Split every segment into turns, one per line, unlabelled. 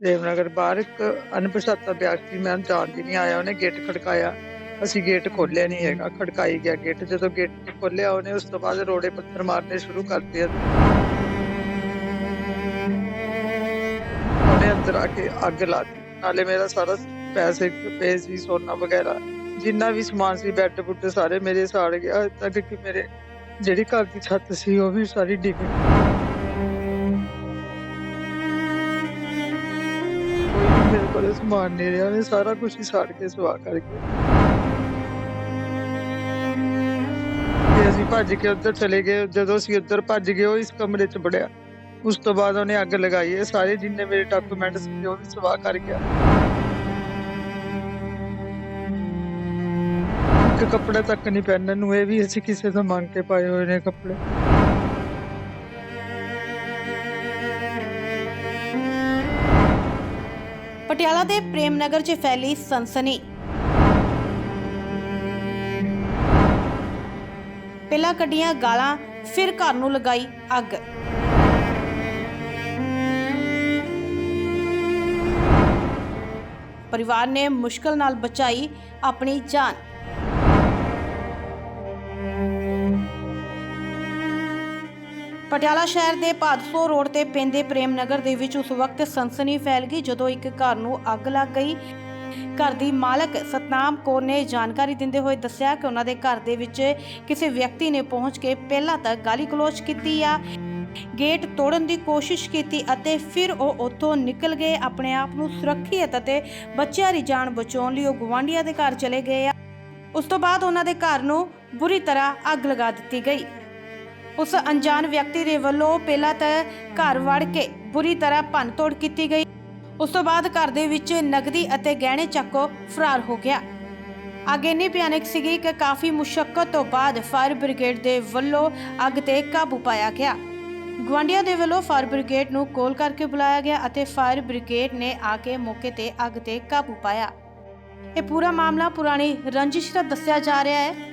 ਦੇਵਨਗਰ ਬਾਹਰ ਇੱਕ ਅਣਪਛਾਤਾ ਵਿਅਕਤੀ ਮੈਂ ਜਾਣਦੀ ਨਹੀਂ ਆਇਆ ਉਹਨੇ ਗੇਟ ਖੜਕਾਇਆ ਅਸੀਂ ਗੇਟ ਖੋਲਿਆ ਨਹੀਂ ਹੈਗਾ ਖੜਕਾਈ ਗਿਆ ਗੇਟ ਜਦੋਂ ਗੇਟ ਨਹੀਂ ਖੋਲਿਆ ਉਹਨੇ ਉਸ ਤੋਂ ਬਾਅਦ ਰੋੜੇ ਪੱਥਰ ਮਾਰਨੇ ਸ਼ੁਰੂ ਕਰਤੇ ਉਹਨੇ ਅੰਦਰ ਆ ਕੇ ਅੱਗ ਲਾ ਦਿੱਤੀ ਨਾਲੇ ਮੇਰਾ ਸਾਰਾ ਪੈਸੇ ਪਏ ਸੀ ਸੋਨਾ ਵਗੈਰਾ ਜਿੰਨਾ ਵੀ ਸਮਾਨ ਸੀ ਬੈੱਡ ਬੁੱਡ ਸਾਰੇ ਮੇਰੇ ਸਾੜ ਗਿਆ ਇੱਥੇ ਤੱਕ ਕਿ ਮੇਰੇ ਜਿਹੜੀ ਘਰ ਦੀ ਛੱਤ ਸੀ ਉਹ ਵੀ ਸਾਰੀ ਡਿੱਗ ਗਈ ਕੋਈ ਵੀ ਮੇਰੇ ਕੋਲ ਸਮਾਨ ਨਹੀਂ ਰਿਹਾ ਉਹਨੇ ਸਾਰਾ ਕੁਝ ਹੀ ਸਾੜ ਕੇ ਸਵਾ ਕਰ ਗਿਆ ਤੇ ਅਸੀਂ ਭੱਜ ਕੇ ਉੱਧਰ ਚਲੇ ਗਏ ਜਦੋਂ ਅਸੀਂ ਉੱਧਰ ਭੱਜ ਗਏ ਉਹ ਇਸ ਕਮਰੇ 'ਚ ਵੜਿਆ ਉਸ ਤੋਂ ਬਾਅਦ ਉਹਨੇ ਅੱਗ ਲਗਾਈ ਇਹ ਸਾਰੇ ਜਿੰਨੇ ਮੇਰੇ ਡਾਕੂਮੈਂਟ ਸੀ ਉਹ ਵੀ ਸਵਾ ਕਰ ਗਿਆ ਇੱਕ ਕੱਪੜਾ ਤੱਕ ਨਹੀਂ ਪਹਿਨਣ ਨੂੰ ਇਹ ਵੀ ਅਸੀਂ ਕਿਸੇ ਤੋਂ ਮੰਗ ਕੇ ਪਾਏ ਹੋਏ ਨੇ ਕੱਪੜੇ
ਪਟਿਆਲਾ ਦੇ ਪ੍ਰੇਮ ਨਗਰ 'ਚ ਫੈਲੀ ਸਨਸਨੀ। ਪਹਿਲਾਂ ਕੱਢੀਆਂ ਗਾਲਾਂ, ਫਿਰ ਘਰ ਨੂੰ ਲਗਾਈ ਅੱਗ। ਪਰਿਵਾਰ ਨੇ ਮੁਸ਼ਕਲ ਨਾਲ ਬਚਾਈ ਆਪਣੀ ਜਾਨ। ਪਟਿਆਲਾ ਸ਼ਹਿਰ ਦੇ ਭਾਦਸੋ ਰੋਡ ਤੇ ਪੈਂਦੇ ਪ੍ਰੇਮ ਨਗਰ ਦੇ ਵਿੱਚ ਉਸ ਵਕਤ ਸਨਸਨੀ ਫੈਲ ਗਈ, ਜਦੋਂ ਇੱਕ ਘਰ ਨੂੰ ਅੱਗ ਲੱਗ ਗਈ। ਘਰ ਦੀ ਮਾਲਕ ਸਤਨਾਮ ਕੌਰ ਨੇ ਜਾਣਕਾਰੀ ਦਿੰਦੇ ਹੋਏ ਦੱਸਿਆ ਕਿ ਉਹਨਾਂ ਦੇ ਘਰ ਦੇ ਵਿੱਚ ਕਿਸੇ ਵਿਅਕਤੀ ਨੇ ਪਹੁੰਚ ਕੇ ਪਹਿਲਾਂ ਤਾਂ ਗਾਲੀ ਗਲੋਚ ਕੀਤੀ ਆ, ਗੇਟ ਤੋੜਨ ਦੀ ਕੋਸ਼ਿਸ਼ ਕੀਤੀ ਅਤੇ ਫਿਰ ਉਹ ਉੱਥੋਂ ਨਿਕਲ ਗਏ, ਆਪਣੇ ਆਪ ਨੂੰ ਸੁਰੱਖਿਅਤ ਅਤੇ ਬੱਚਿਆਂ ਦੀ ਜਾਨ ਬਚਾਉਣ ਲਈ ਉਹ ਗਵਾਂਢੀਆਂ ਦੇ ਘਰ ਚਲੇ ਗਏ ਆ। ਉਸ ਤੋਂ ਬਾਅਦ ਉਹਨਾਂ ਦੇ ਘਰ ਨੂੰ ਬੁਰੀ ਤਰ੍ਹਾਂ ਅੱਗ ਲਗਾ ਦਿੱਤੀ ਗਈ। ਉਸ ਅਣਜਾਣ ਵਿਅਕਤੀ ਦੇ ਵੱਲੋਂ ਪਹਿਲਾਂ ਤਾਂ ਘਰ ਵੜ ਕੇ ਬੁਰੀ ਤਰ੍ਹਾਂ ਭੰਨਤੋੜ ਕੀਤੀ ਗਈ। ਉਸ ਤੋਂ ਬਾਅਦ ਘਰ ਦੇ ਵਿੱਚ ਨਗਦੀ ਅਤੇ ਗਹਿਣੇ ਚੱਕੋ ਫਰਾਰ ਹੋ ਗਿਆ। ਅੱਗ ਇੰਨੀ ਭਿਆਨਕ ਸੀਗੀ ਕਿ ਕਾਫੀ ਮੁਸ਼ਕਲ ਤੋਂ ਬਾਅਦ ਫਾਇਰ ਬ੍ਰਿਗੇਡ ਦੇ ਵੱਲੋਂ ਅੱਗ ਤੇ ਕਾਬੂ ਪਾਇਆ ਗਿਆ। ਗਵਾਂਡੀਆਂ ਦੇ ਵੱਲੋਂ ਫਾਇਰ ਬ੍ਰਿਗੇਡ ਨੂੰ ਕਾਲ ਕਰਕੇ ਬੁਲਾਇਆ ਗਿਆ ਅਤੇ ਫਾਇਰ ਬ੍ਰਿਗੇਡ ਨੇ ਆ ਕੇ ਮੌਕੇ ਤੇ ਅੱਗ ਤੇ ਕਾਬੂ ਪਾਇਆ। ਇਹ ਪੂਰਾ ਮਾਮਲਾ ਪੁਰਾਣੀ ਰੰਜਿਸ਼ ਦਾ ਦੱਸਿਆ ਜਾ ਰਿਹਾ ਹੈ।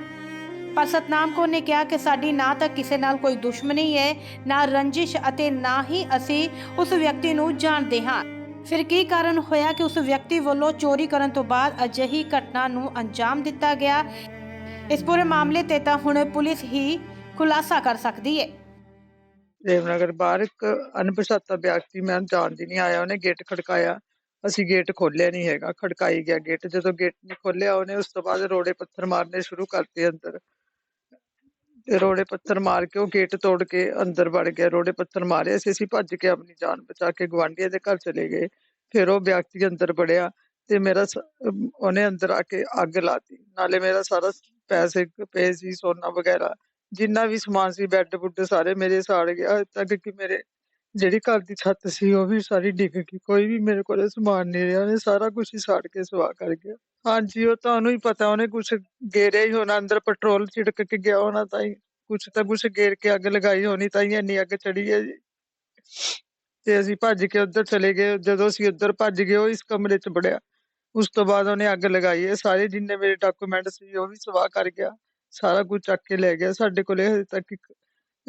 ਪਰ ਸਤਨਾਮ ਕੌਰ ਨੇ ਕਿਹਾ ਕਿ ਸਾਡੀ ਨਾ ਤਾਂ ਕਿਸੇ ਨਾਲ ਕੋਈ ਦੁਸ਼ਮਣੀ ਹੈ, ਨਾ ਰੰਜਿਸ਼ ਅਤੇ ਨਾ ਹੀ ਅਸੀਂ ਉਸ ਵਿਅਕਤੀ ਨੂੰ ਜਾਣਦੇ ਹਾਂ। ਫਿਰ ਕੀ ਕਾਰਨ ਹੋਇਆ ਕਿ ਉਸ ਵਿਅਕਤੀ ਵੱਲੋਂ ਚੋਰੀ ਕਰਨ ਤੋਂ ਬਾਅਦ ਅਜਿਹੀ ਘਟਨਾ ਨੂੰ ਅੰਜਾਮ ਦਿੱਤਾ ਗਿਆ? ਇਸ ਪੂਰੇ ਮਾਮਲੇ ਤੇ ਤਾਂ ਹੁਣ ਪੁਲਿਸ ਹੀ ਖੁਲਾਸਾ ਕਰ ਸਕਦੀ ਹੈ।
ਦੇਵਨਗਰ ਬਾਹਰ ਇੱਕ ਅਣਪਛਾਤਾ ਵਿਅਕਤੀ, ਮੈਂ ਜਾਣਦੀ ਨਹੀਂ ਆਇਆ, ਉਹਨੇ ਗੇਟ ਖੜਕਾਇਆ। ਅਸੀਂ ਗੇਟ ਖੋਲਿਆ ਨਹੀਂ ਹੈਗਾ, ਖੜਕਾਈ ਗਿਆ ਗੇਟ। ਜਦੋਂ ਗੇਟ ਨਹੀਂ ਖੋਲਿਆ ਉਹਨੇ ਉਸ ਤੋਂ ਬਾਅਦ ਰੋੜੇ ਪੱਥਰ ਮਾਰਨੇ ਸ਼ੁਰੂ ਕਰਤੇ ਅੰਦਰ। ਰੋੜੇ ਪੱਥਰ ਮਾਰ ਕੇ ਉਹ ਗੇਟ ਤੋੜ ਕੇ ਅੰਦਰ ਵੜ ਗਿਆ ਰੋੜੇ ਪੱਥਰ ਮਾਰੇ ਸੀ ਅਸੀਂ ਭੱਜ ਕੇ ਆਪਣੀ ਜਾਨ ਬਚਾ ਕੇ ਗਵਾਂਢੀਆਂ ਦੇ ਘਰ ਚਲੇ ਗਏ। ਫਿਰ ਉਹ ਵਿਅਕਤੀ ਅੰਦਰ ਵੜਿਆ ਤੇ ਮੇਰਾ ਉਹਨੇ ਅੰਦਰ ਆ ਕੇ ਅੱਗ ਲਾਤੀ। ਨਾਲੇ ਮੇਰਾ ਸਾਰਾ ਪੈਸੇ ਪਏ ਸੀ, ਸੋਨਾ ਵਗੈਰਾ, ਜਿੰਨਾ ਵੀ ਸਮਾਨ ਸੀ, ਬੈੱਡ ਬੁੱਡ ਸਾਰੇ ਮੇਰੇ ਸਾੜ ਗਿਆ ਤੱਕ ਕਿ ਮੇਰੇ ਜਿਹੜੀ ਘਰ ਦੀ ਛੱਤ ਸੀ, ਉਹ ਵੀ ਸਾਰੀ ਡਿੱਗ ਗਈ। ਕੋਈ ਵੀ ਮੇਰੇ ਕੋਲ ਸਮਾਨ ਨਹੀਂ ਰਿਹਾ, ਉਹਨੇ ਸਾਰਾ ਕੁਝ ਹੀ ਸਾੜ ਕੇ ਸਵਾ ਕਰ ਗਿਆ। ਹਾਂਜੀ, ਉਹ ਤੁਹਾਨੂੰ ਹੀ ਪਤਾ, ਉਹਨੇ ਕੁਝ ਗੇਰਿਆ ਹੀ ਹੋਣਾ, ਅੰਦਰ ਪੈਟਰੋਲ ਛਿੜਕ ਕੇ ਗਿਆ ਹੋਣਾ ਤਾਂ ਹੀ। ਕੁਝ ਤਾਂ ਕੁਝ ਗੇਰ ਕੇ ਅੱਗ ਲਗਾਈ ਹੋਣੀ ਤਾਂ ਹੀ ਇੰਨੀ ਅੱਗ ਚੜੀ ਹੈ ਜੀ। ਤੇ ਅਸੀਂ ਭੱਜ ਕੇ ਉੱਧਰ ਚਲੇ ਗਏ। ਜਦੋਂ ਅਸੀਂ ਉੱਧਰ ਭੱਜ ਗਏ, ਉਹ ਇਸ ਕਮਰੇ 'ਚ ਵੜਿਆ। ਉਸ ਤੋਂ ਬਾਅਦ ਉਹਨੇ ਅੱਗ ਲਗਾਈ ਇਹ ਸਾਰੇ ਜਿੰਨੇ ਮੇਰੇ ਡਾਕੂਮੈਂਟ ਸੀ, ਉਹ ਵੀ ਸਵਾਹ ਕਰ ਗਿਆ। ਸਾਰਾ ਕੁਝ ਚੱਕ ਕੇ ਲੈ ਗਿਆ। ਸਾਡੇ ਕੋਲੇ ਹਜੇ ਤੱਕ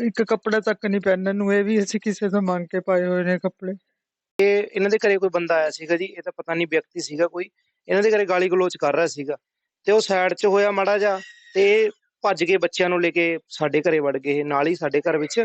ਇੱਕ ਕੱਪੜਾ ਤੱਕ ਨਹੀਂ ਪਹਿਨਣ ਨੂੰ, ਇਹ ਵੀ ਅਸੀਂ ਕਿਸੇ ਤੋਂ ਮੰਗ ਕੇ ਪਾਏ ਹੋਏ ਨੇ ਕੱਪੜੇ।
ਇਹ ਇਹਨਾਂ ਦੇ ਘਰੇ ਕੋਈ ਬੰਦਾ ਆਇਆ ਸੀਗਾ ਜੀ, ਇਹ ਤਾਂ ਪਤਾ ਨਹੀਂ ਵਿਅਕਤੀ ਸੀਗਾ ਕੋਈ। ਇਹਨਾਂ ਦੇ ਘਰੇ ਗਾਲੀ ਗਲੋਚ ਕਰ ਰਿਹਾ ਸੀਗਾ। ਤੇ ਉਹ ਸਾਈਡ 'ਚ ਹੋਇਆ ਮਾੜਾ ਜਾ ਤੇ ਇਹ ਭੱਜ ਕੇ ਬੱਚਿਆਂ ਨੂੰ ਲੈ ਕੇ ਸਾਡੇ ਘਰੇ ਵੜ ਗਏ ਨਾਲ ਹੀ ਸਾਡੇ ਘਰ ਵਿੱਚ।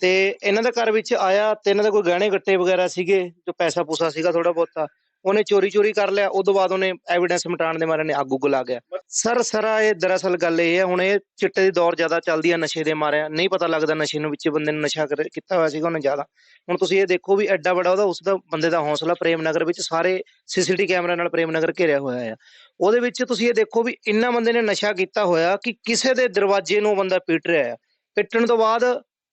ਤੇ ਇਹਨਾਂ ਦੇ ਘਰ ਵਿੱਚ ਆਇਆ ਤੇ ਇਹਨਾਂ ਦਾ ਕੋਈ ਗਹਿਣੇ ਗੱਟੇ ਵਗੈਰਾ ਸੀਗੇ, ਜੋ ਪੈਸਾ ਪੂਸਾ ਸੀਗਾ ਥੋੜਾ ਬਹੁਤਾ, ਉਹਨੇ ਚੋਰੀ ਚੋਰੀ ਕਰ ਲਿਆ ਉਦੋਂ ਬਾਅਦ ਉਹਨੇ ਐਵੀਡੈਂਸ ਮਿਟਾਉਣ ਦੇ ਮਾਰੇ ਨੇ ਅੱਗ ਉੱਗ ਲਾ ਗਿਆ। ਸਰ ਸਰ ਇਹ ਦਰਅਸਲ ਗੱਲ ਇਹ ਹੈ, ਹੁਣ ਇਹ ਚਿੱਟੇ ਦੀ ਦੌਰ ਜ਼ਿਆਦਾ ਚੱਲਦੀ ਹੈ ਨਸ਼ੇ ਦੇ ਮਾਰਿਆ, ਨਹੀਂ ਪਤਾ ਲੱਗਦਾ ਨਸ਼ੇ ਨੂੰ ਵਿੱਚ ਬੰਦੇ ਨੇ ਨਸ਼ਾ ਕੀਤਾ ਹੋਇਆ ਸੀਗਾ ਉਹਨੇ ਜ਼ਿਆਦਾ। ਹੁਣ ਤੁਸੀਂ ਇਹ ਦੇਖੋ ਵੀ ਐਡਾ ਵੱਡਾ ਉਹਦਾ, ਉਸ ਦਾ ਬੰਦੇ ਦਾ ਹੌਸਲਾ ਪ੍ਰੇਮ ਨਗਰ ਵਿੱਚ ਸਾਰੇ ਸੀਸੀਟੀ ਕੈਮਰਾ ਨਾਲ ਪ੍ਰੇਮ ਨਗਰ ਘੇਰਿਆ ਹੋਇਆ ਆ। ਉਹਦੇ ਵਿੱਚ ਤੁਸੀਂ ਇਹ ਦੇਖੋ ਵੀ ਇੰਨਾ ਬੰਦੇ ਨੇ ਨਸ਼ਾ ਕੀਤਾ ਹੋਇਆ ਕਿ ਕਿਸੇ ਦੇ ਦਰਵਾਜ਼ੇ ਨੂੰ ਬੰਦਾ ਪਿੱਟ ਰਿਹਾ ਆ। ਪਿੱਟਣ ਤੋਂ ਬਾਅਦ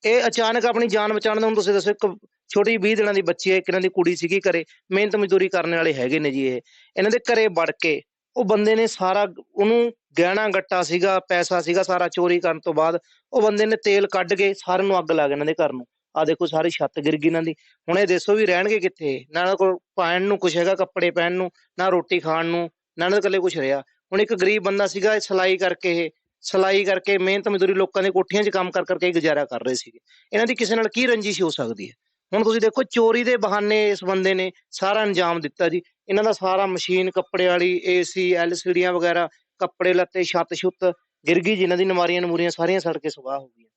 ਇਹ ਅਚਾਨਕ ਆਪਣੀ ਜਾਨ ਬਚਾਉਣ ਦਾ ਹੁਣ ਤੁਸੀਂ ਦੱਸੋ ਇੱਕ ਛੋਟੀ 20 ਦਿਨਾਂ ਦੀ ਬੱਚੀ ਹੈ, ਇੱਕ ਇਹਨਾਂ ਦੀ ਕੁੜੀ ਸੀਗੀ ਘਰੇ, ਮਿਹਨਤ ਮਜ਼ਦੂਰੀ ਕਰਨ ਵਾਲੇ ਹੈਗੇ ਨੇ ਜੀ ਇਹ। ਇਹਨਾਂ ਦੇ ਘਰੇ ਵੜ ਕੇ ਉਹ ਬੰਦੇ ਨੇ ਸਾਰਾ ਉਹਨੂੰ ਗਹਿਣਾ ਗੱਟਾ ਸੀਗਾ, ਪੈਸਾ ਸੀਗਾ ਸਾਰਾ ਚੋਰੀ ਕਰਨ ਤੋਂ ਬਾਅਦ, ਉਹ ਬੰਦੇ ਨੇ ਤੇਲ ਕੱਢ ਕੇ ਸਾਰਿਆਂ ਨੂੰ ਅੱਗ ਲਾ ਕੇ ਇਹਨਾਂ ਦੇ ਘਰ ਨੂੰ। ਆ ਦੇਖੋ ਸਾਰੀ ਛੱਤ ਗਿਰ ਗਈ ਇਹਨਾਂ ਦੀ। ਹੁਣ ਇਹ ਦੱਸੋ ਵੀ ਰਹਿਣਗੇ ਕਿੱਥੇ? ਨਾ ਕੋਲ ਪਾਣ ਨੂੰ ਕੁਛ ਹੈਗਾ, ਕੱਪੜੇ ਪਹਿਨ ਨੂੰ, ਨਾ ਰੋਟੀ ਖਾਣ ਨੂੰ, ਨਾ ਇਹਨਾਂ ਦੇ ਇਕੱਲੇ ਕੁਛ ਰਿਹਾ। ਹੁਣ ਇੱਕ ਗਰੀਬ ਬੰਦਾ ਸੀਗਾ, ਇਹ ਸਿਲਾਈ ਕਰਕੇ ਇਹ, ਸਿਲਾਈ ਕਰਕੇ ਮਿਹਨਤ ਮਜ਼ਦੂਰੀ ਲੋਕਾਂ ਦੇ ਕੋਠੀਆਂ 'ਚ ਕੰਮ ਕਰ ਕਰਕੇ ਗੁਜ਼ਾਰਾ ਕਰ ਰਹੇ ਸੀਗੇ। ਇਹਨਾਂ ਦੀ ਕਿਸੇ ਨਾਲ ਕੀ ਰੰਜਿਸ਼ ਹੋ ਸਕਦੀ ਹੈ? ਹੁਣ ਤੁਸੀਂ ਦੇਖੋ ਚੋਰੀ ਦੇ ਬਹਾਨੇ ਇਸ ਬੰਦੇ ਨੇ ਸਾਰਾ ਅੰਜਾਮ ਦਿੱਤਾ ਜੀ। ਇਹਨਾਂ ਦਾ ਸਾਰਾ ਮਸ਼ੀਨ, ਕੱਪੜੇ ਵਾਲੀ ਏਸੀ ਐਲਸੀਡੀਆਂ ਵਗੈਰਾ, ਕੱਪੜੇ, ਲੱਤੇ, ਛੱਤ, ਛੁੱਤ, ਗਿਰ ਗਈ, ਜਿਨ੍ਹਾਂ ਦੀ ਨਮਾਰੀਆਂ ਨਮੂਰੀਆਂ ਸਾਰੀਆਂ ਸੜ ਕੇ ਸੁਆਹ ਹੋ ਗਈਆਂ।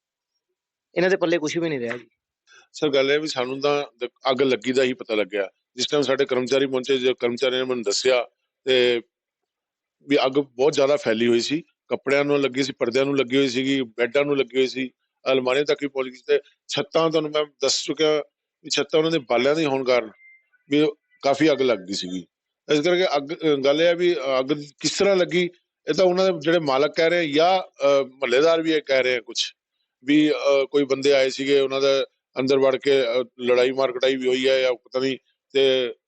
ਇਹਨਾਂ ਦੇ ਪੱਲੇ ਕੁਝ ਵੀ ਨਹੀਂ ਰਿਹਾ ਜੀ।
ਸਰ, ਗੱਲ ਇਹ ਵੀ ਸਾਨੂੰ ਤਾਂ ਅੱਗ ਲੱਗੀ ਦਾ ਹੀ ਪਤਾ ਲੱਗਿਆ। ਜਿਸ ਟਾਈਮ ਸਾਡੇ ਕਰਮਚਾਰੀ ਪਹੁੰਚੇ, ਜੋ ਕਰਮਚਾਰੀਆਂ ਨੇ ਮੈਨੂੰ ਦੱਸਿਆ ਤੇ ਵੀ ਅੱਗ ਬਹੁਤ ਜ਼ਿਆਦਾ ਫੈਲੀ ਹੋਈ ਸੀ। ਕੱਪੜਿਆਂ ਨੂੰ ਲੱਗੀ ਸੀ, ਪਰਦਿਆਂ ਨੂੰ ਲੱਗੀ ਹੋਈ ਸੀਗੀ, ਬੈੱਡਾਂ ਨੂੰ ਲੱਗੀ ਹੋਈ ਸੀ, ਅਲਮਾਰੀਆਂ ਤੱਕ ਵੀ ਪਹੁੰਚ ਗਈ ਸੀ ਤੇ ਛੱਤਾਂ ਤੁਹਾਨੂੰ ਮੈਂ ਦੱਸ ਚੁੱਕਿਆ ਵੀ ਛੱਤਾਂ ਉਹਨਾਂ ਦੇ ਬਾਲਿਆਂ ਦੀ ਹੋਣ ਕਾਰਨ ਵੀ ਕਾਫੀ ਅੱਗ ਲੱਗ ਗਈ ਸੀਗੀ ਇਸ ਕਰਕੇ ਅੱਗ ਅ, ਗੱਲ ਇਹ ਹੈ ਵੀ ਅੱਗ ਕਿਸ ਤਰ੍ਹਾਂ ਲੱਗੀ ਇਹ ਤਾਂ ਉਹਨਾਂ ਦੇ ਜਿਹੜੇ ਮਾਲਕ ਕਹਿ ਰਹੇ ਜਾਂ ਮਹੱਲੇਦਾਰ ਵੀ ਇਹ ਕਹਿ ਰਹੇ ਆ ਕੁਝ ਵੀ ਅ, ਕੋਈ ਬੰਦੇ ਆਏ ਸੀਗੇ ਉਹਨਾਂ ਦੇ ਅੰਦਰ ਵੜ ਕੇ ਅ, ਲੜਾਈ ਮਾਰ ਕਟਾਈ ਵੀ ਹੋਈ ਹੈ ਜਾਂ ਪਤਾ ਨਹੀਂ ਤੇ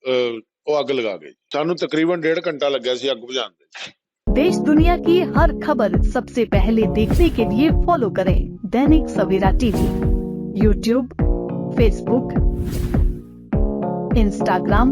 ਅ, ਉਹ ਅੱਗ ਲਗਾ ਗਏ ਸਾਨੂੰ ਤਕਰੀਬਨ ਡੇਢ ਘੰਟਾ ਲੱਗਿਆ ਸੀ ਅੱਗ ਬੁਝਾਉਣ ਦੇ
देश दुनिया की हर खबर सबसे पहले देखने के लिए फॉलो करें Dainik Savera TV YouTube Facebook Instagram